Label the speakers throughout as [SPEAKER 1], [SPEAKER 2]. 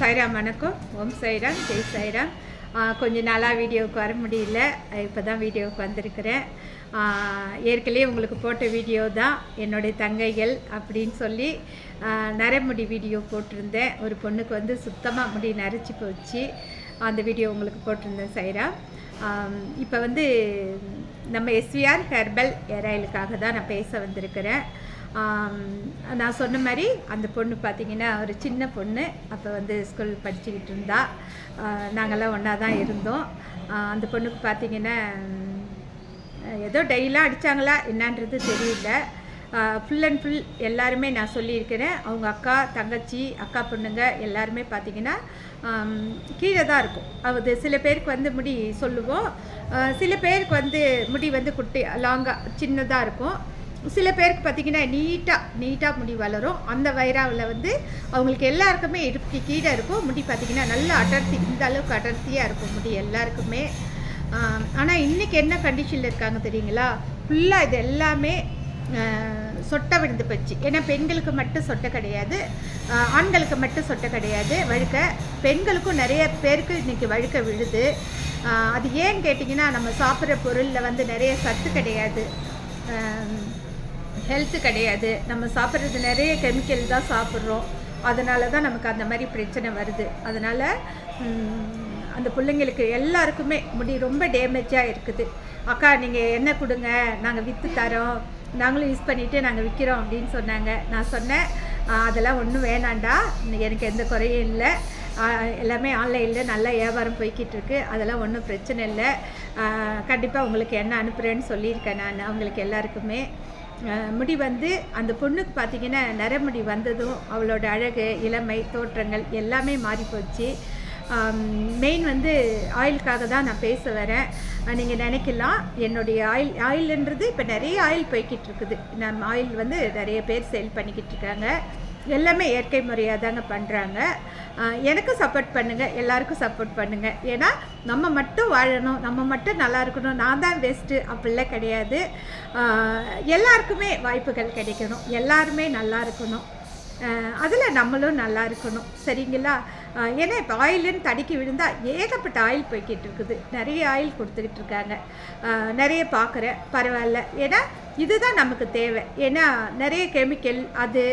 [SPEAKER 1] சாய்ராம் வணக்கம். ஓம் சாய்ராம் ஜெய் சாய்ராம் கொஞ்சம் நாளாக வீடியோவுக்கு வர முடியல. இப்போ தான் வீடியோவுக்கு வந்திருக்கிறேன். ஏற்கனவே உங்களுக்கு போட்ட வீடியோ தான் என்னுடைய தங்கைகள் அப்படின்னு சொல்லி நரமுடி நரைமுடி வீடியோ போட்டிருந்தேன். ஒரு பொண்ணுக்கு வந்து சுத்தமாக முடி நரைச்சி போச்சு. அந்த வீடியோ உங்களுக்கு போட்டிருந்தேன் சைராம். இப்போ வந்து நம்ம எஸ்விஆர் ஹெர்பல் ஏராயிலுக்காக தான் நான் பேச வந்திருக்கிறேன். நான் சொன்ன மாதிரி அந்த பொண்ணு பார்த்தீங்கன்னா ஒரு சின்ன பொண்ணு. அப்போ வந்து ஸ்கூல் படிச்சுக்கிட்டு இருந்தா. நாங்கள்லாம் ஒன்றா தான் இருந்தோம். அந்த பொண்ணுக்கு பார்த்தீங்கன்னா ஏதோ டெய்லாம் அடித்தாங்களா என்னன்றது தெரியல. ஃபுல் அண்ட் ஃபுல் எல்லாருமே நான் சொல்லியிருக்கிறேன். அவங்க அக்கா தங்கச்சி அக்கா பொண்ணுங்க எல்லாருமே பார்த்தீங்கன்னா கீழே தான் இருக்கும். அது சில பேருக்கு வந்து முடி சொல்லுவோம். சில பேருக்கு வந்து முடி வந்து குட்டி லாங்காக சின்னதாக இருக்கும். சில பேருக்கு பார்த்தீங்கன்னா நீட்டாக நீட்டாக முடி வளரும். அந்த வைராவில் வந்து அவங்களுக்கு எல்லாருக்குமே இடுப்புக்கு கீழே இருக்கும். முடி பார்த்தீங்கன்னா நல்லா அடர்த்தி இந்த அளவுக்கு அடர்த்தியாக இருக்கும் முடி எல்லாருக்குமே. ஆனால் இன்றைக்கி என்ன கண்டிஷனில் இருக்காங்க தெரியுங்களா? ஃபுல்லாக இது எல்லாமே சொட்டை விழுந்து போச்சு. ஏன்னா பெண்களுக்கு மட்டும் சொட்டை கிடையாது. ஆண்களுக்கு மட்டும் சொட்டை கிடையாது. வழுக்க பெண்களுக்கும் நிறைய பேருக்கு இன்றைக்கி வழுக்க விழுது. அது ஏன்னு கேட்டிங்கன்னா நம்ம சாப்பிட்ற பொருளில் வந்து நிறைய சத்து கிடையாது. ஹெல்த்து கிடையாது. நம்ம சாப்பிட்றது நிறைய கெமிக்கல் தான் சாப்பிட்றோம். அதனால தான் நமக்கு அந்த மாதிரி பிரச்சனை வருது. அதனால் அந்த பிள்ளைங்களுக்கு எல்லாருக்குமே முடி ரொம்ப டேமேஜாக இருக்குது. அக்கா நீங்கள் என்ன கொடுங்க. நாங்கள் விற்று தரோம். நாங்களும் யூஸ் பண்ணிவிட்டு நாங்கள் விற்கிறோம் அப்படின்னு சொன்னாங்க. நான் சொன்னேன் அதெல்லாம் ஒன்றும் வேணாண்டா. எனக்கு எந்த குறையும் இல்லை. எல்லாமே ஆன்லைனில் நல்லா வியாபாரம் போய்கிட்டு இருக்கு. அதெல்லாம் ஒன்றும் பிரச்சனை இல்லை. கண்டிப்பாக உங்களுக்கு என்ன அனுப்புகிறேன்னு சொல்லியிருக்கேன் நான். அவங்களுக்கு எல்லாருக்குமே. முடி வந்து அந்த பொண்ணுக்கு பார்த்தீங்கன்னா நரமுடி வந்ததும் அவளோட அழகு இளமை தோற்றங்கள் எல்லாமே மாறி போச்சு மெயின் வந்து ஆயிலுக்காக தான் நான் பேச வரேன். நீங்கள் நினைக்கலாம் என்னுடைய ஆயில் ஆயில்ன்றது இப்போ நிறைய ஆயில் போய்கிட்டு இருக்குது. நம்ம ஆயில் வந்து நிறைய பேர் சேல் பண்ணிக்கிட்டு இருக்காங்க. எல்லாமே இயற்கை முறையாக தாங்க பண்ணுறாங்க எனக்கு சப்போர்ட் பண்ணுங்கள் எல்லாருக்கும் சப்போர்ட் பண்ணுங்கள் ஏன்னா நம்ம மட்டும் வாழணும் நம்ம மட்டும் நல்லா இருக்கணும் நான் தான் பெஸ்ட்டு அப்படிலாம் கிடையாது. எல்லாருக்குமே வாய்ப்புகள் கிடைக்கணும். எல்லாருமே நல்லா இருக்கணும். அதில் நம்மளும் நல்லா இருக்கணும். சரிங்களா? ஏன்னா இப்போ ஆயிலுன்னு தடுக்கி விழுந்தால் ஏகப்பட்ட ஆயில் போய்கிட்டு இருக்குது. நிறைய ஆயில் கொடுத்துக்கிட்டு இருக்காங்க. நிறைய பார்க்குறேன் பரவாயில்ல. ஏன்னா இதுதான் நமக்கு தேவை. ஏன்னா நிறைய கெமிக்கல் அது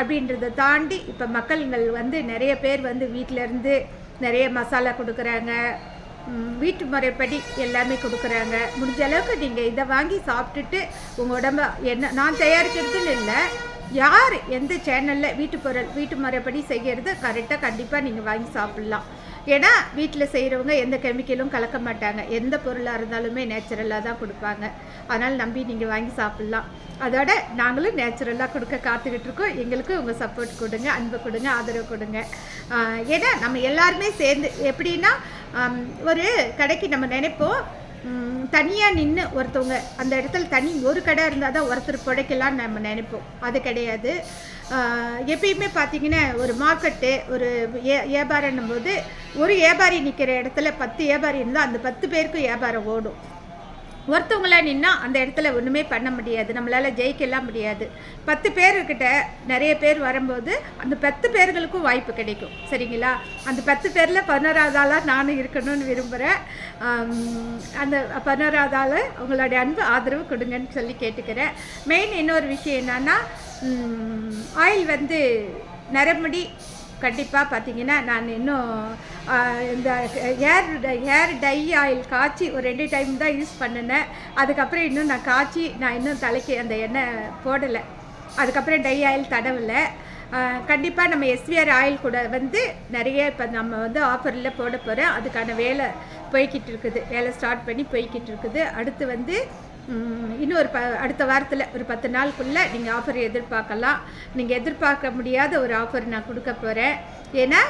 [SPEAKER 1] அப்படின்றத தாண்டி இப்போ மக்கள்கள் வந்து நிறைய பேர் வந்து வீட்டிலேருந்து நிறைய மசாலா கொடுக்குறாங்க. வீட்டு முறைப்படி எல்லாமே கொடுக்குறாங்க. முடிஞ்ச அளவுக்கு நீங்கள் இதை வாங்கி சாப்பிட்டுட்டு உங்கள் உடம்ப என்ன நான் தயாரிக்கிறதுன்னு இல்லை. யார்? எந்த சேனலில் வீட்டு பொருள் வீட்டு முறைப்படி செய்கிறது கரெக்டாக கண்டிப்பாக நீங்கள் வாங்கி சாப்பிட்லாம். ஏன்னா வீட்டில் செய்கிறவங்க எந்த கெமிக்கலும் கலக்க மாட்டாங்க. எந்த பொருளாக இருந்தாலுமே நேச்சுரலாக தான் கொடுப்பாங்க. அதனால் நம்பி நீங்கள் வாங்கி சாப்பிட்லாம். அதோட நாங்களும் நேச்சுரலாக கொடுக்க காத்துக்கிட்டு இருக்கோம். எங்களுக்கு உங்கள் சப்போர்ட் கொடுங்க அன்பு கொடுங்க ஆதரவு கொடுங்க. ஏன்னா நம்ம எல்லாருமே சேர்ந்து எப்படின்னா ஒரு கடைக்கு நம்ம நினைப்போம் தனியாக நின்று ஒருத்தவங்க அந்த இடத்துல தனி ஒரு கடை இருந்தால் தான் ஒருத்தர் புடைக்கலாம்னு நம்ம நினைப்போம். அது கிடையாது. எப்பயுமே பார்த்தீங்கன்னா ஒரு மார்க்கெட்டு ஒரு ஏ வியாபாரம்னும் போது ஒரு வியாபாரி நிற்கிற இடத்துல பத்து வியாபாரி இருந்தால் அந்த பத்து பேருக்கும் வியாபாரம் ஓடும். ஒருத்தவங்களா நின்னா அந்த இடத்துல ஒன்றுமே பண்ண முடியாது. நம்மளால் ஜெயிக்கலாம் முடியாது. பத்து பேர்கிட்ட நிறைய பேர் வரும்போது அந்த பத்து பேர்களுக்கும் வாய்ப்பு கிடைக்கும். சரிங்களா? அந்த பத்து பேரில் பதினோராவது நானும் இருக்கணும்னு விரும்புகிறேன் அந்த பதினோராவது உங்களுடைய அன்பு ஆதரவு கொடுங்கன்னு சொல்லி கேட்டுக்கிறேன். மெயின் இன்னொரு விஷயம் என்னென்னா ஆயில் வந்து நரம்படி கண்டிப்பாக பார்த்தீங்கன்னா நான் இன்னும் இந்த ஹேர் ஹேர் டை ஆயில் காய்ச்சி ஒரு ரெண்டு டைம் தான் யூஸ் பண்ணினேன். அதுக்கப்புறம் இன்னும் நான் காய்ச்சி நான் இன்னும் தலைக்கு அந்த எண்ணெய் போடலை. அதுக்கப்புறம் டை ஆயில் தடவலை. கண்டிப்பாக நம்ம எஸ்விஆர் ஆயில் கூட வந்து நிறைய இப்போ நம்ம வந்து ஆஃபரில் போட போகிறோம் அதுக்கான வேலை போய்கிட்டு இருக்குது. வேலை ஸ்டார்ட் பண்ணி போய்கிட்டு இருக்குது. அடுத்து வந்து இன்னும் ஒரு ப அடுத்த வாரத்தில் ஒரு பத்து நாளுக்குள்ளே நீங்கள் ஆஃபர் எதிர்பார்க்கலாம். நீங்கள் எதிர்பார்க்க முடியாத ஒரு ஆஃபர் நான் கொடுக்க போகிறேன் ஏன்னா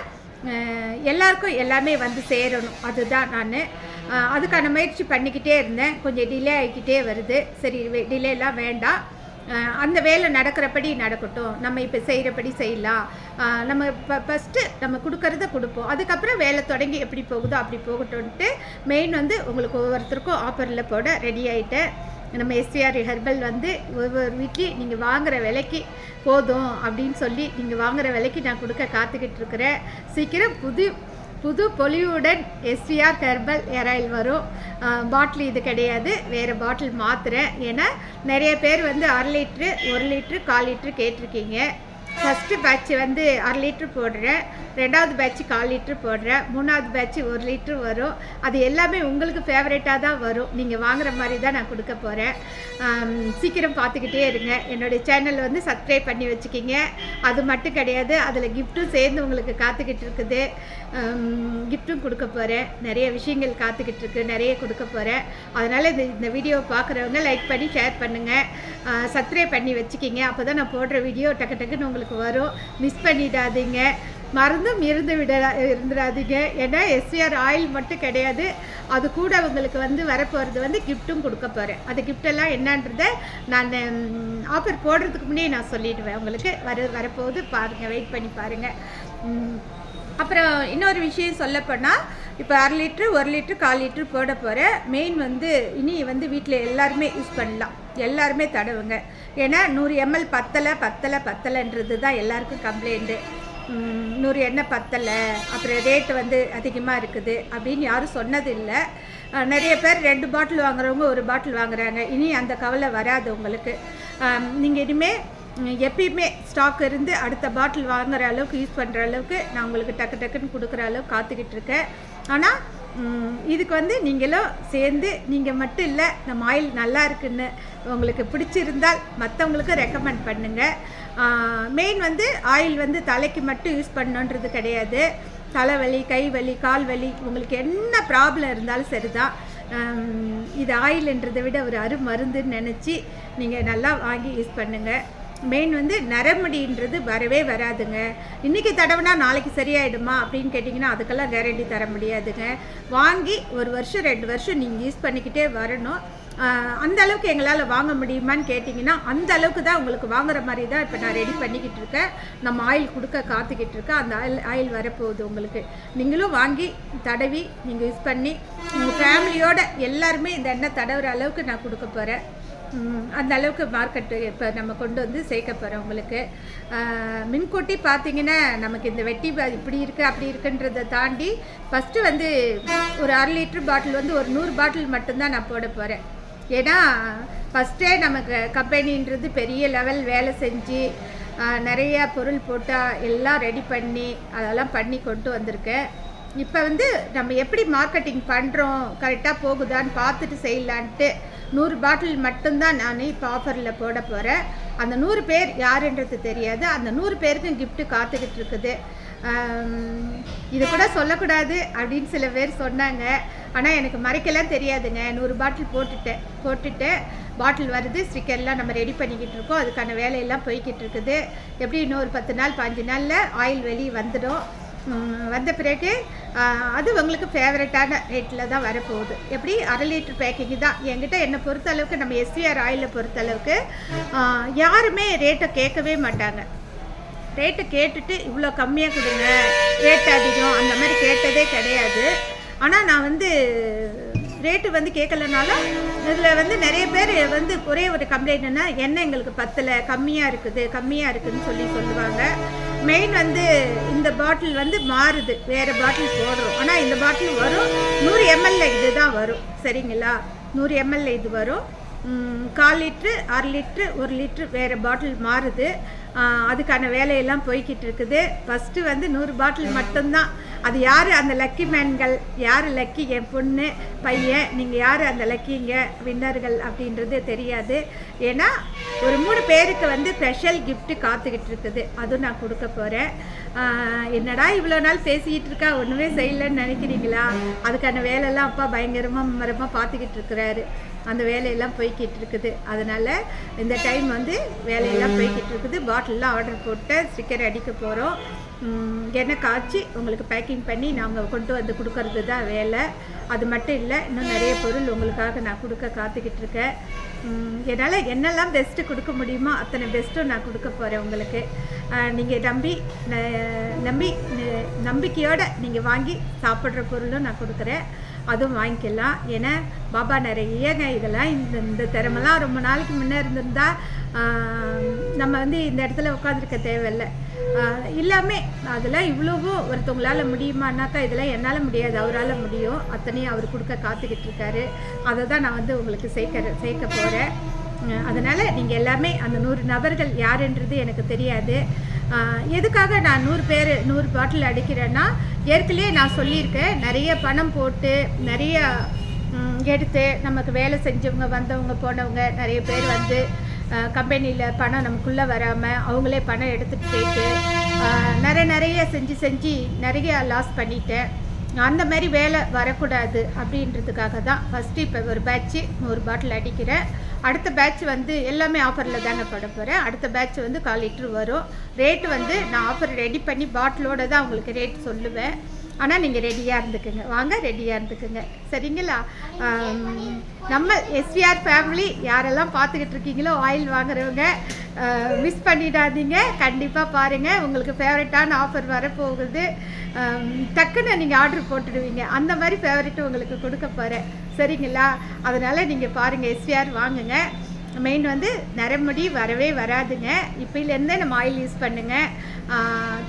[SPEAKER 1] எல்லாருக்கும் எல்லாமே வந்து சேரணும். அதுதான் நான். அதுக்கான முயற்சி பண்ணிக்கிட்டே இருந்தேன். கொஞ்சம் டிலே ஆகிக்கிட்டே வருது. சரி டிலேலாம் வேண்டாம். அந்த வேலை நடக்கிறபடி நடக்கட்டும். நம்ம இப்போ செய்கிறபடி செய்யலாம். நம்ம இப்போ ஃபஸ்ட்டு நம்ம கொடுக்கறத கொடுப்போம். அதுக்கப்புறம் வேலை தொடங்கி எப்படி போகுதோ அப்படி போகட்டும்ட்டு மெயின் வந்து உங்களுக்கு ஒவ்வொருத்தருக்கும் ஆஃபரில் போட ரெடி ஆகிட்டேன் நம்ம எஸ்விஆர் ஹெர்பல் வந்து ஒவ்வொரு வீட்லேயும் நீங்கள் வாங்குகிற விலைக்கு போதும் அப்படின்னு சொல்லி நீங்கள் வாங்குகிற விலைக்கு நான் கொடுக்க காத்துக்கிட்டு இருக்கிறேன். சீக்கிரம் புது புது பொலிவுடன் எஸ்வியா ஹெர்பல் ஏர் ஆயில் வரும் பாட்டில் இது கிடையாது. வேறு பாட்டில் மாற்றுறேன் ஏன்னா நிறைய பேர் வந்து அரை லிட்ரு ஒரு லிட்ரு கால் லிட்ரு கேட்டிருக்கீங்க. ஃபஸ்ட்டு பேட்ச் வந்து அரை லிட்ரு போடுறேன். ரெண்டாவது பேட்ச் கால் லிட்ரு போடுறேன். மூணாவது பேட்ச் ஒரு லிட்ரு வரும். அது எல்லாமே உங்களுக்கு ஃபேவரேட்டாக தான் வரும். நீங்கள் வாங்குற மாதிரி தான் நான் கொடுக்க போகிறேன் சீக்கிரம் பார்த்துக்கிட்டே இருங்க. என்னுடைய சேனல் வந்து சப்ஸ்கிரைப் பண்ணி வச்சுக்கிங்க. அது மட்டும் கிடையாது அதில் கிஃப்ட்டும் சேர்ந்து உங்களுக்கு காத்துக்கிட்டு இருக்குது. கிஃப்ட்டும் கொடுக்க போகிறேன் நிறைய விஷயங்கள் காத்துக்கிட்டு இருக்கு. நிறைய கொடுக்க போகிறேன் அதனால் இந்த இந்த வீடியோவை பார்க்குறவங்க லைக் பண்ணி ஷேர் பண்ணுங்கள் சப்ஸ்கிரைப் பண்ணி வச்சுக்கிங்க. அப்போ தான் நான் போடுற வீடியோ டக்கு டக்குன்னு உங்களுக்கு வரும். மிஸ் பண்ணிடாதீங்க. மறந்தும் இருந்து விட இருந்துடாதீங்க. ஏன்னா எஸ்விஆர் ஆயில் மட்டும் கிடையாது. அது கூட உங்களுக்கு வந்து வரப்போகிறது வந்து கிஃப்ட்டும் கொடுக்க போகிறேன் அது கிஃப்டெல்லாம் என்னன்றதை நான் ஆஃபர் போடுறதுக்கு முன்னே நான் சொல்லிடுவேன். உங்களுக்கு வர வரப்போகுது. பாருங்கள் வெயிட் பண்ணி பாருங்கள் அப்புறம் இன்னொரு விஷயம் சொல்லப்போனால் இப்போ அரை லிட்ரு ஒரு லிட்ரு கால் லிட்ரு போட போகிறேன் மெயின் வந்து இனி வந்து வீட்டில் எல்லாருமே யூஸ் பண்ணலாம். எல்லாருமே தடவுங்க. ஏன்னா நூறு எம்எல் பத்தலை பத்தலை பத்தலைன்றது தான் எல்லாருக்கும் கம்ப்ளைண்ட்டு நூறு எண்ணெய் பத்தலை அப்புறம் ரேட்டு வந்து அதிகமாக இருக்குது அப்படின்னு யாரும் சொன்னது இல்லை நிறைய பேர் ரெண்டு பாட்டில் வாங்குறவங்க ஒரு பாட்டில் வாங்குறாங்க. இனி அந்த கவலை வராது உங்களுக்கு. நீங்கள் இனிமேல் எப்பயுமே ஸ்டாக் இருந்து அடுத்த பாட்டில் வாங்குற அளவுக்கு யூஸ் பண்ணுற அளவுக்கு நான் உங்களுக்கு டக்கு டக்குன்னு கொடுக்குற அளவுக்கு காத்துக்கிட்டு இருக்கேன். ஆனால் இதுக்கு வந்து நீங்களும் சேர்ந்து நீங்கள் மட்டும் இல்லை நம்ம ஆயில் நல்லா இருக்குன்னு உங்களுக்கு பிடிச்சிருந்தால் மற்றவங்களுக்கும் ரெக்கமெண்ட் பண்ணுங்கள் மெயின் வந்து ஆயில் வந்து தலைக்கு மட்டும் யூஸ் பண்ணணுன்றது கிடையாது. தலைவலி கை வலி கால் வலி உங்களுக்கு என்ன ப்ராப்ளம் இருந்தாலும் சரிதான். இது ஆயில்ன்றதை விட ஒரு அரு மருந்துன்னு நினச்சி நீங்கள் நல்லா வாங்கி யூஸ் பண்ணுங்கள் மெயின் வந்து நரமுடின்றது வரவே வராதுங்க. இன்றைக்கி தடவைனா நாளைக்கு சரியாயிடுமா அப்படின்னு கேட்டிங்கன்னா அதுக்கெல்லாம் கேரண்டி தர முடியாதுங்க. வாங்கி ஒரு வருஷம் ரெண்டு வருஷம் நீங்கள் யூஸ் பண்ணிக்கிட்டே வரணும். அந்த அளவுக்கு எங்களால் வாங்க முடியுமான்னு கேட்டிங்கன்னா அந்த அளவுக்கு தான் உங்களுக்கு வாங்குற மாதிரி தான் இப்போ நான் ரெடி பண்ணிக்கிட்டு இருக்கேன். நம்ம ஆயில் கொடுக்க காத்துக்கிட்டு இருக்கேன். அந்த ஆயில் ஆயில் வரப்போகுது உங்களுக்கு. நீங்களும் வாங்கி தடவி நீங்கள் யூஸ் பண்ணி உங்கள் ஃபேமிலியோட எல்லாருமே இந்த எண்ணெய் தடவுற அளவுக்கு நான் கொடுக்க போகிறேன் அந்த அளவுக்கு மார்க்கெட்டு இப்போ நம்ம கொண்டு வந்து சேர்க்க போகிறோம் உங்களுக்கு. ஆஹ் மின்கொட்டி பார்த்தீங்கன்னா நமக்கு இந்த வெட்டி இப்படி இருக்குது அப்படி இருக்குன்றதை தாண்டி ஃபஸ்ட்டு வந்து ஒரு அரை லிட்டர் பாட்டில் வந்து ஒரு நூறு பாட்டில் மட்டும்தான் நான் போட போகிறேன் ஏன்னா ஃபஸ்ட்டே நமக்கு கம்பெனின்றது பெரிய லெவல் வேலை செஞ்சு நிறையா பொருள் போட்டால் எல்லாம் ரெடி பண்ணி அதெல்லாம் பண்ணி கொண்டு வந்திருக்கேன். இப்போ வந்து நம்ம எப்படி மார்க்கெட்டிங் பண்ணுறோம் கரெக்டாக போகுதான்னு பார்த்துட்டு செய்யலான்ட்டு நூறு பாட்டில் மட்டும்தான் நான் இப்போ ஆஃபரில் போட போகிறேன் அந்த நூறு பேர் யாருன்றது தெரியாது. அந்த நூறு பேருக்கும் கிஃப்ட்டு காத்துக்கிட்டு இருக்குது. இது கூட சொல்லக்கூடாது அப்படின்னு சில பேர் சொன்னாங்க. ஆனால் எனக்கு மறைக்கலாம் தெரியாதுங்க. நூறு பாட்டில் போட்டுட்டேன் போட்டுட்டு பாட்டில் வருது. ஸ்டிக்கர்லாம் நம்ம ரெடி பண்ணிக்கிட்டு இருக்கோம். அதுக்கான வேலையெல்லாம் போய்கிட்டு இருக்குது. எப்படி இன்னொரு பத்து நாள் பாஞ்சு நாளில் ஆயில் வெளியே வந்துடும். வந்த பிறகு அது உங்களுக்கு ஃபேவரட்டான ரேட்டில் தான் வரப்போகுது. எப்படி? அரை லிட்டர் பேக்கிங் தான். என்கிட்ட என்னை பொறுத்த அளவுக்கு நம்ம எஸ்விஆர் ஆயிலை பொறுத்த அளவுக்கு யாருமே ரேட்டை கேட்கவே மாட்டாங்க. ரேட்டு கேட்டுட்டு இவ்வளோ கம்மியாக கொடுங்க ரேட் அதிகம் அந்த மாதிரி கேட்டதே கிடையாது. ஆனால் நான் வந்து ரேட்டு வந்து கேட்கலனாலும் இதில் வந்து நிறைய பேர் வந்து ஒரே ஒரு கம்ப்ளைண்ட்னா என்ன எங்களுக்கு பத்தலை? கம்மியாக இருக்குது கம்மியாக இருக்குதுன்னு சொல்லி சொல்லுவாங்க. மெயின் வந்து இந்த பாட்டில் வந்து மாறுது. வேறு பாட்டில் போடுறோம். ஆனால் இந்த பாட்டில் வரும். நூறு எம்எல்ஏ இது தான் வரும். சரிங்களா? நூறு எம்எல்ஏ இது வரும். கால் லிட்ரு அரை லிட்ரு ஒரு லிட்ரு வேறு பாட்டில் மாறுது. அதுக்கான வேலையெல்லாம் போய்கிட்டு இருக்குது. ஃபஸ்ட்டு வந்து நூறு பாட்டில் மட்டும்தான். அது யார் அந்த லக்கி மேன்கள் யார் லக்கி என் பொண்ணு பையன்? நீங்கள் யார் அந்த லக்கிங்க வின்னர்கள் அப்படின்றது தெரியாது. ஏன்னா ஒரு மூணு பேருக்கு வந்து ஸ்பெஷல் கிஃப்ட்டு காத்துக்கிட்டு இருக்குது. அதுவும் நான் கொடுக்க போகிறேன் என்னடா இவ்வளோ நாள் பேசிக்கிட்டு இருக்கா? ஒன்றுமே செய்யலைன்னு நினைக்கிறீங்களா? அதுக்கான வேலையெல்லாம் அப்பா பயங்கரமாக மரமாக பார்த்துக்கிட்டு இருக்கிறாரு. அந்த வேலையெல்லாம் போய்கிட்டு இருக்குது அதனால் இந்த டைம் வந்து வேலையெல்லாம் போய்கிட்டு இருக்குது பாட்டிலெலாம் ஆர்டர் போட்டு ஸ்டிக்கர் அடிக்க போகிறோம் எண்ணெய் காய்ச்சி உங்களுக்கு பேக்கிங் பண்ணி நாங்கள் கொண்டு வந்து கொடுக்கறது தான் வேலை. அது மட்டும் இல்லை இன்னும் நிறைய பொருள் உங்களுக்காக நான் கொடுக்க காத்துக்கிட்டு இருக்கேன் என்னால் என்னெல்லாம் பெஸ்ட்டு கொடுக்க முடியுமோ அத்தனை பெஸ்ட்டும் நான் கொடுக்க போகிறேன் உங்களுக்கு. நீங்கள் நம்பி நம்பி நம்பிக்கையோடு நீங்கள் வாங்கி சாப்பிட்ற பொருளும் நான் கொடுக்குறேன். அதுவும் வாங்கிக்கலாம். ஏன்னா பாபா நிறையங்க இதெல்லாம் இந்த இந்த திறமெல்லாம் ரொம்ப நாளைக்கு முன்னே இருந்திருந்தா நம்ம வந்து இந்த இடத்துல உட்காந்துருக்க தேவையில்லை. எல்லாமே அதெல்லாம் இவ்வளவும் ஒருத்தவங்களால் முடியுமானாக்கா இதெல்லாம் என்னால் முடியாது. அவரால் முடியும். அத்தனையும் அவர் கொடுக்க காத்துக்கிட்டு இருக்காரு. அதை தான் நான் வந்து உங்களுக்கு சேர்க்க சேர்க்க போகிறேன் அதனால் நீங்கள் எல்லாமே அந்த நூறு நபர்கள் யாருன்றது எனக்கு தெரியாது. எதுக்காக நான் நூறு பேர் நூறு பாட்டில் அடிக்கிறேன்னா ஏற்கனவே நான் சொல்லியிருக்கேன் நிறைய பணம் போட்டு நிறைய எடுத்து நமக்கு வேலை செஞ்சவங்க வந்தவங்க போனவங்க நிறைய பேர் வந்து கம்பெனியில் பணம் நமக்குள்ளே வராமல் அவங்களே பணம் எடுத்துகிட்டு போயிட்டு நிறைய நிறைய செஞ்சு செஞ்சு நிறைய லாஸ் பண்ணிட்டேன். அந்த மாதிரி வேலை வரக்கூடாது அப்படின்றதுக்காக தான் ஃபஸ்ட்டு இப்போ ஒரு பேட்ச்சு நூறு பாட்டில் அடிக்கிறேன் அடுத்த பேட்ச் வந்து எல்லாமே ஆஃபரில் தாங்க போட போகிறேன் அடுத்த பேட்ச் வந்து கால் லிட்ரு வரும். ரேட்டு வந்து நான் ஆஃபர் ரெடி பண்ணி பாட்டிலோட தான் உங்களுக்கு ரேட் சொல்லுவேன். ஆனால் நீங்கள் ரெடியாக இருந்துக்குங்க. வாங்க ரெடியாக இருந்துக்குங்க. சரிங்களா? நம்ம எஸ்விஆர் ஃபேமிலி யாரெல்லாம் பார்த்துக்கிட்டு இருக்கீங்களோ ஆயில் வாங்குறவங்க மிஸ் பண்ணிடாதீங்க. கண்டிப்பாக பாருங்கள் உங்களுக்கு ஃபேவரட்டான ஆஃபர் வரப்போகுது. டக்குன்னு நீங்கள் ஆர்டர் போட்டுடுவீங்க. அந்த மாதிரி ஃபேவரெட்டு உங்களுக்கு கொடுக்க போகிறேன் சரிங்களா? அதனால் நீங்கள் பாருங்கள் எஸ்விஆர் வாங்குங்க. மெயின் வந்து நரமுடி வரவே வராதுங்க. இப்போலேருந்தே நம்ம ஆயில் யூஸ் பண்ணுங்கள்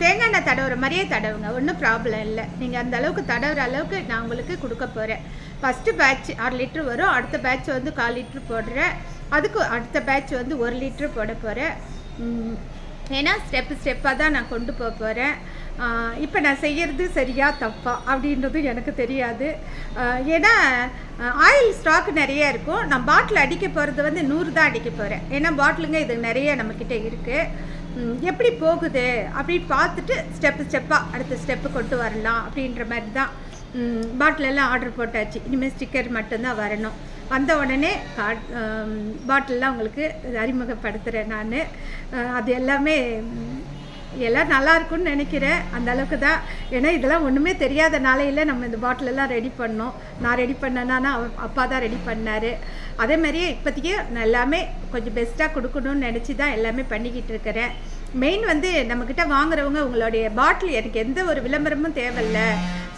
[SPEAKER 1] தேங்காய் எண்ணெய் தடவுற மாதிரியே தடவுங்க. ஒன்றும் ப்ராப்ளம் இல்லை. நீங்கள் அந்த அளவுக்கு தடவுற அளவுக்கு நான் உங்களுக்கு கொடுக்க போகிறேன் ஃபஸ்ட்டு பேட்ச் ஆறு லிட்ரு வரும். அடுத்த பேட்ச் வந்து கால் லிட்ரு போடுறேன். அதுக்கு அடுத்த பேட்ச் வந்து ஒரு லிட்ரு போட போகிறேன் ஏன்னா ஸ்டெப்பு ஸ்டெப்பாக தான் நான் கொண்டு போக போகிறேன் இப்போ நான் செய்கிறது சரியா தப்பா அப்படின்றதும் எனக்கு தெரியாது. ஏன்னா ஆயில் ஸ்டாக் நிறைய இருக்கும். நான் பாட்டில் அடிக்க போகிறது வந்து நூறு தான் அடிக்க போகிறேன் ஏன்னா பாட்டிலுங்க இது நிறைய நம்மக்கிட்ட இருக்குது எப்படி போகுது அப்படின்னு பார்த்துட்டு ஸ்டெப்பு ஸ்டெப்பாக அடுத்த ஸ்டெப்பு கொண்டு வரலாம் அப்படின்ற மாதிரி தான் பாட்டிலெல்லாம் ஆர்டர் போட்டாச்சு. இனிமேல் ஸ்டிக்கர் மட்டும்தான் வரணும். வந்த உடனே காட் பாட்டிலெலாம் உங்களுக்கு அறிமுகப்படுத்துகிறேன் நான். அது எல்லாமே எல்லாம் நல்லா இருக்கும்னு நினைக்கிறேன். அந்த அளவுக்கு தான். ஏன்னா இதெல்லாம் ஒன்றுமே தெரியாத நாளையில் நம்ம இந்த பாட்டில் எல்லாம் ரெடி பண்ணோம். நான் ரெடி பண்ணேன்னா அப்பா தான் ரெடி பண்ணார். அதே மாதிரியே இப்போதைக்கு நான் எல்லாமே கொஞ்சம் பெஸ்ட்டாக கொடுக்கணும்னு நினச்சி தான் எல்லாமே பண்ணிக்கிட்டு இருக்கிறேன். மெயின் வந்து நம்மக்கிட்ட வாங்குறவங்க உங்களுடைய பாட்டில் எனக்கு எந்த ஒரு விளம்பரமும் தேவையில்ல.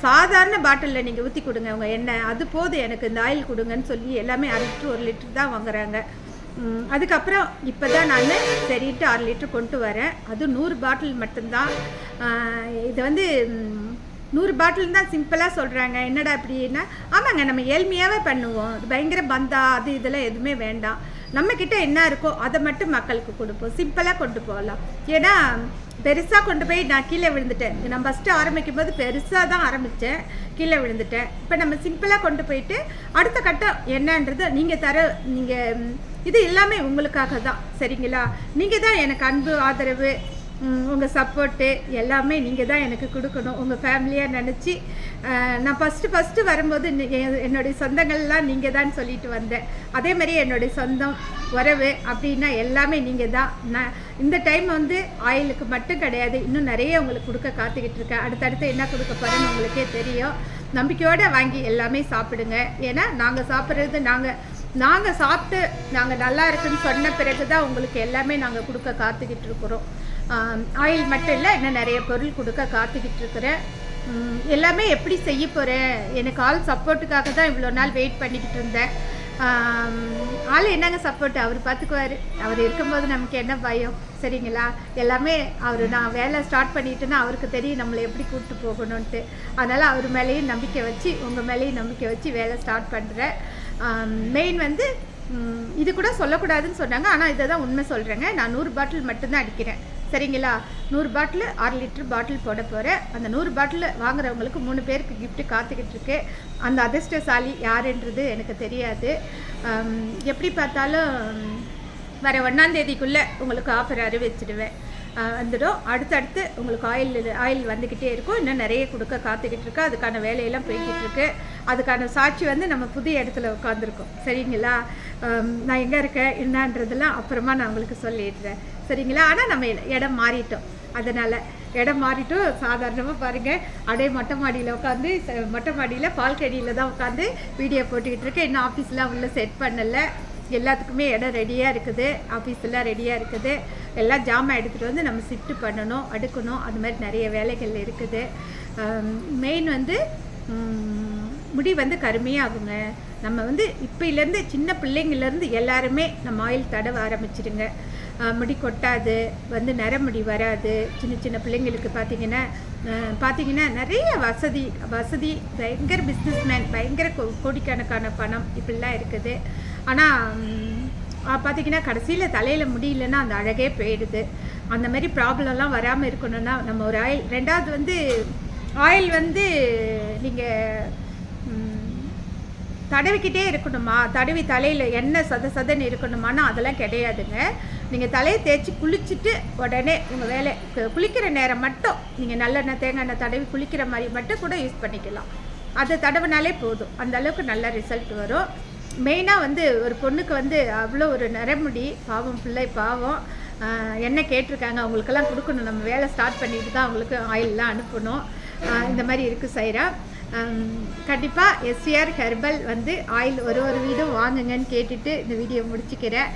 [SPEAKER 1] சாதாரண பாட்டிலில் நீங்கள் ஊற்றி கொடுங்க. உங்கள் எண்ணெய் அது போதும். எனக்கு இந்த ஆயில் கொடுங்கன்னு சொல்லி எல்லாமே அரை லிட்டர் ஒரு லிட்டர் தான் வாங்குறாங்க. அதுக்கப்புறம் இப்போ தான் நான் சரின்ட்டு ஆறு லிட்டர் கொண்டு வரேன். அது நூறு பாட்டில் மட்டும்தான். இது வந்து நூறு பாட்டில் தான் சிம்பிளாக சொல்கிறாங்க என்னடா அப்படின்னா ஆமாங்க நம்ம ஏழ்மையாகவே பண்ணுவோம். இது பயங்கர பந்தா அது இதெல்லாம் எதுவுமே வேண்டாம். நம்மக்கிட்ட என்ன இருக்கோ அதை மட்டும் மக்களுக்கு கொடுப்போம். சிம்பிளாக கொண்டு போகலாம். ஏன்னா பெருசாக கொண்டு போய் நான் கீழே விழுந்துட்டேன். நான் ஃபஸ்ட்டு ஆரம்பிக்கும் போது பெருசாக தான் ஆரம்பித்தேன் கீழே விழுந்துட்டேன். இப்போ நம்ம சிம்பிளாக கொண்டு போயிட்டு அடுத்த கட்டம் என்னன்றது நீங்கள் தர நீங்கள் இது எல்லாமே உங்களுக்காக தான் சரிங்களா? நீங்கள் தான் எனக்கு அன்பு ஆதரவு உங்கள் சப்போர்ட்டு எல்லாமே நீங்கள் தான் எனக்கு கொடுக்கணும். உங்கள் ஃபேமிலியாக நினச்சி நான் ஃபஸ்ட்டு ஃபஸ்ட்டு வரும்போது என்னுடைய சொந்தங்கள்லாம் நீங்கள் தான் சொல்லிட்டு வந்தேன். அதே மாதிரி என்னுடைய சொந்தம் உறவு அப்படின்னா எல்லாமே நீங்கள் தான் நான் இந்த டைம் வந்து ஆயிலுக்கு மட்டும் கிடையாது. இன்னும் நிறைய உங்களுக்கு கொடுக்க காத்துக்கிட்டு இருக்கேன். அடுத்தடுத்து என்ன கொடுக்க போகிறேன்னு உங்களுக்கே தெரியும். நம்பிக்கையோடு வாங்கி எல்லாமே சாப்பிடுங்க. ஏன்னா நாங்கள் சாப்பிட்றது நாங்கள் நாங்கள் சாப்பிட்டு நாங்கள் நல்லா இருக்குன்னு சொன்ன பிறகு தான் உங்களுக்கு எல்லாமே நாங்கள் கொடுக்க காத்துக்கிட்டு இருக்கிறோம். ஆயில் மட்டும் இல்லை இன்னும் நிறைய பொருள் கொடுக்க காத்துக்கிட்டு இருக்கிறேன். எல்லாமே எப்படி செய்ய போகிறேன் எனக்கு ஆள் சப்போர்ட்டுக்காக தான் இவ்வளோ நாள் வெயிட் பண்ணிக்கிட்டு இருந்தேன். ஆள் என்னங்க சப்போர்ட் அவர் பார்த்துக்குவார் அவர் இருக்கும்போது நமக்கு என்ன பயம்? சரிங்களா? எல்லாமே அவர் நான் வேலை ஸ்டார்ட் பண்ணிட்டேன்னா அவருக்கு தெரியும் நம்மளை எப்படி கூப்பிட்டு போகணுன்ட்டு அதனால் அவர் மேலேயும் நம்பிக்கை வச்சு உங்கள் மேலேயும் நம்பிக்கை வச்சு வேலை ஸ்டார்ட் பண்ணுறேன் மெயின் வந்து இது கூட சொல்லக்கூடாதுன்னு சொன்னாங்க. ஆனால் இதை தான் உண்மை சொல்கிறேங்க நான் நூறு பாட்டில் மட்டும்தான் அடிக்கிறேன். சரிங்களா? நூறு பாட்டில் ஆறு லிட்டர் பாட்டில் போட போகிறேன் அந்த நூறு பாட்டில் வாங்குறவங்களுக்கு மூணு பேருக்கு கிஃப்ட்டு காத்துக்கிட்டு இருக்கு. அந்த அதிர்ஷ்டசாலி யாருன்றது எனக்கு தெரியாது. எப்படி பார்த்தாலும் வர ஒன்றாந்தேதிக்குள்ளே உங்களுக்கு ஆஃபர் அறிவிச்சிடுவேன். வந்துடும். அடுத்தடுத்து உங்களுக்கு ஆயில் ஆயில் வந்துக்கிட்டே இருக்கும். இன்னும் நிறைய கொடுக்க காத்துக்கிட்டு இருக்கு. அதுக்கான வேலையெல்லாம் போய்கிட்டு இருக்கு. அதுக்கான சாட்சி வந்து நம்ம புது இடத்துல உட்காந்துருக்கோம் சரிங்களா? நான் எங்கே இருக்கேன்? என்னன்றதெல்லாம் அப்புறமா நான் உங்களுக்கு சொல்லிடுறேன். சரிங்களா? ஆனால் நம்ம இடம் மாறிட்டோம். அதனால் இடம் மாறிட்டும். சாதாரணமாக பாருங்கள் அப்படியே மொட்டை மாடியில் உட்காந்து மொட்டை மாடியில் பால்கடியில் தான் உட்காந்து வீடியோ போட்டுக்கிட்டு இருக்கேன். இன்னும் ஆஃபீஸ்லாம் உள்ளே செட் பண்ணலை. எல்லாத்துக்குமே இடம் ரெடியாக இருக்குது. ஆஃபீஸ் எல்லாம் ரெடியாக இருக்குது. எல்லாம் ஜாமான் எடுத்துகிட்டு வந்து நம்ம ஷிஃப்ட் பண்ணணும் அடுக்கணும். அது மாதிரி நிறைய வேலைகள் இருக்குது. மெயின் வந்து முடி வந்து கருமையாகுங்க. நம்ம வந்து இப்போலேருந்து சின்ன பிள்ளைங்கள்லேருந்து எல்லாருமே நம்ம ஆயில் தடவ ஆரம்பிச்சிடுங்க. முடி கொட்டாது வந்து நரமுடி வராது. சின்ன சின்ன பிள்ளைங்களுக்கு பார்த்தீங்கன்னா பார்த்தீங்கன்னா நிறைய வசதி வசதி பயங்கர பிஸ்னஸ்மேன் பயங்கர கோ- கோடிக்கணக்கான பணம் இப்படிலாம் இருக்குது. ஆனால் பார்த்தீங்கன்னா கடைசியில் தலையில் முடியலன்னா அந்த அழகே போயிடுது. அந்த மாதிரி ப்ராப்ளம்லாம் வராமல் இருக்கணும்னா நம்ம ஒரு ஆயில் ரெண்டாவது வந்து ஆயில் வந்து நீங்கள் தடவிக்கிட்டே இருக்கணுமா? தடவி தலையில் எண்ணெய் சத சதன்னு இருக்கணுமானா அதெல்லாம் கிடையாதுங்க. நீங்கள் தலையை தேய்ச்சி குளிச்சுட்டு உடனே உங்கள் வேலை குளிக்கிற நேரம் மட்டும் நீங்கள் நல்லெண்ணெய் தேங்காய் எண்ணெய் தடவி குளிக்கிற மாதிரி மட்டும் கூட யூஸ் பண்ணிக்கலாம். அதை தடவினாலே போதும். அந்த அளவுக்கு நல்ல ரிசல்ட் வரும். மெயினாக வந்து ஒரு பொண்ணுக்கு வந்து அவ்வளோ ஒரு நரமுடி பாவம் பிள்ளை பாவம். என்ன கேட்டிருக்காங்க அவங்களுக்கெல்லாம் கொடுக்கணும். நம்ம வேலை ஸ்டார்ட் பண்ணிட்டு தான் அவங்களுக்கு ஆயிலெலாம் அனுப்பணும். இந்த மாதிரி இருக்குது சைரா. கண்டிப்பாக எஸ்விஆர் ஹெர்பல் வந்து ஆயில் ஒரு ஒரு வீடும் வாங்குங்கன்னு கேட்டுட்டு இந்த வீடியோ முடிச்சுக்கிறேன்.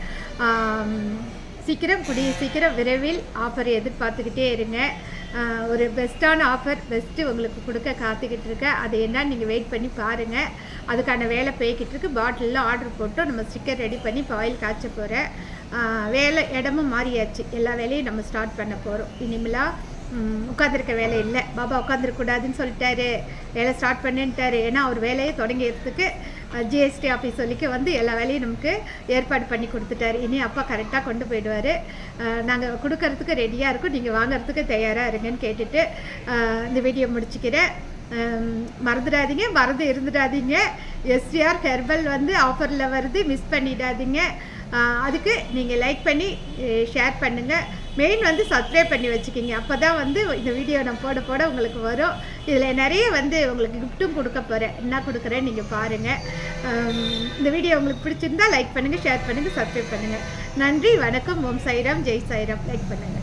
[SPEAKER 1] சீக்கிரம் கூடிய சீக்கிரம் விரைவில் ஆஃபர் எதிர்பார்த்துக்கிட்டே இருங்க. ஒரு பெஸ்ட்டான ஆஃபர் பெஸ்ட்டு உங்களுக்கு கொடுக்க காத்துக்கிட்டு இருக்கேன் அது என்னன்னு நீங்கள் வெயிட் பண்ணி பாருங்கள் அதுக்கான வேலை போய்கிட்டு இருக்கு. பாட்டிலில் ஆர்டர் போட்டு நம்ம ஸ்டிக்கர் ரெடி பண்ணி பாயில் காய்ச்ச போகிறேன் வேலை இடமும் மாறியாச்சு. எல்லா வேலையும் நம்ம ஸ்டார்ட் பண்ண போகிறோம் இனிமேலாக உட்காந்துருக்க வேலை இல்லை. பாபா உட்காந்துருக்கூடாதுன்னு சொல்லிட்டாரு. வேலை ஸ்டார்ட் பண்ணுன்ட்டாரு ஏன்னா அவர் வேலையை தொடங்கிறதுக்கு ஜிஎஸ்டி ஆஃபீஸ் சொல்லிக்க வந்து எல்லா வேலையும் நமக்கு ஏற்பாடு பண்ணி கொடுத்துட்டாரு. இனி அப்பா கரெக்டாக கொண்டு போயிடுவார். நாங்கள் கொடுக்கறதுக்கு ரெடியாக இருக்கோம். நீங்கள் வாங்குறதுக்கு தயாராக இருங்கன்னு கேட்டுட்டு இந்த வீடியோ முடிச்சுக்கிறேன். மறந்துடாதீங்க. மறந்து இருந்துடாதீங்க. எஸ்டிஆர் ஹெர்பல் வந்து ஆஃபரில் வருது. மிஸ் பண்ணிடாதீங்க. அதுக்கு நீங்கள் லைக் பண்ணி ஷேர் பண்ணுங்கள் மெயின் வந்து சப்ஸ்கிரைப் பண்ணி வச்சுக்கிங்க. அப்போ தான் வந்து இந்த வீடியோ நான் போட போட உங்களுக்கு வரும். இதில் நிறைய வந்து உங்களுக்கு கிஃப்ட்டும் கொடுக்க போகிறேன் என்ன கொடுக்குறேன் நீங்கள் பாருங்கள் இந்த வீடியோ உங்களுக்கு பிடிச்சிருந்தா லைக் பண்ணுங்கள் ஷேர் பண்ணுங்கள் சப்ஸ்கிரைப் பண்ணுங்கள் நன்றி வணக்கம். ஓம் சாய்ராம். ஜெய் சாய்ராம். லைக் பண்ணுங்கள்